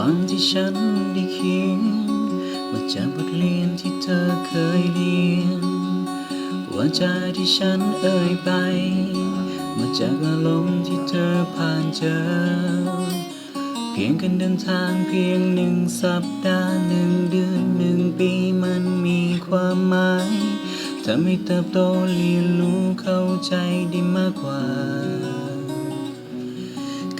อนที่ฉันได้เขียนมาจากบทเรียนที่เธอเคยเรียนว่าจาที่ฉันเอ่ยไป มาจากอารมณ์ที่เธอผ่านเจอ เพียงกันเดินทางเพียงหนึ่งสัปดาห์หนึ่งเดือนหนึ่งปีมันมีความหมายทำให้เติบโตเรียนรู้เข้าใจได้มากกว่า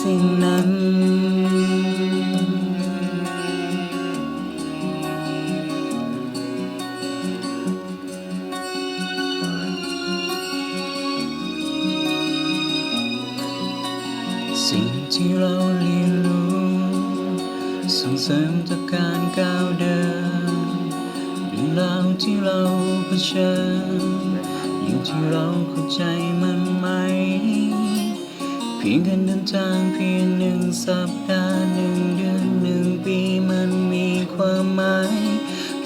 สิ่งนั้น สิ่งที่เราเรียนรู้ส่งเสริมต่อการก้าวเดินเรื่องราวที่เราเผชิญอยู่ที่เราเข้าใจมันไหม เพียงการเดินทางเพียงหนึ่งสัปดาห์หนึ่งเดือนหนึ่งปีมันมีความหมาย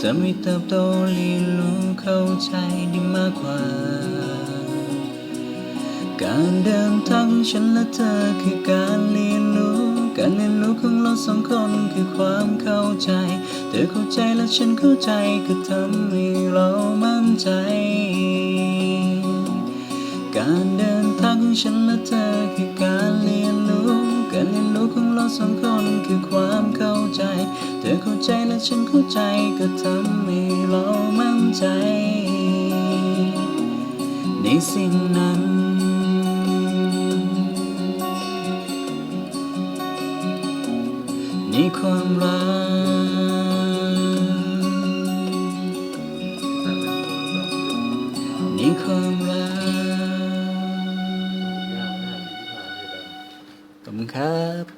จะไม่เติบโตเรียนรู้เข้าใจได้มากกว่า การเดินทางของฉันและเธอคือการเรียนรู้ การเรียนรู้ของเราสองคนคือความเข้าใจ เธอเข้าใจและฉันเข้าใจก็ทำให้เรามั่นใจ การเดิน ทางของฉันและเธอคือการเรียนรู้ การเรียนรู้ของเราสองคนคือความเข้าใจ เธอเข้าใจและฉันเข้าใจก็ทำให้เรามั่นใจ ในสิ่งนั้นในความรัก ขครับ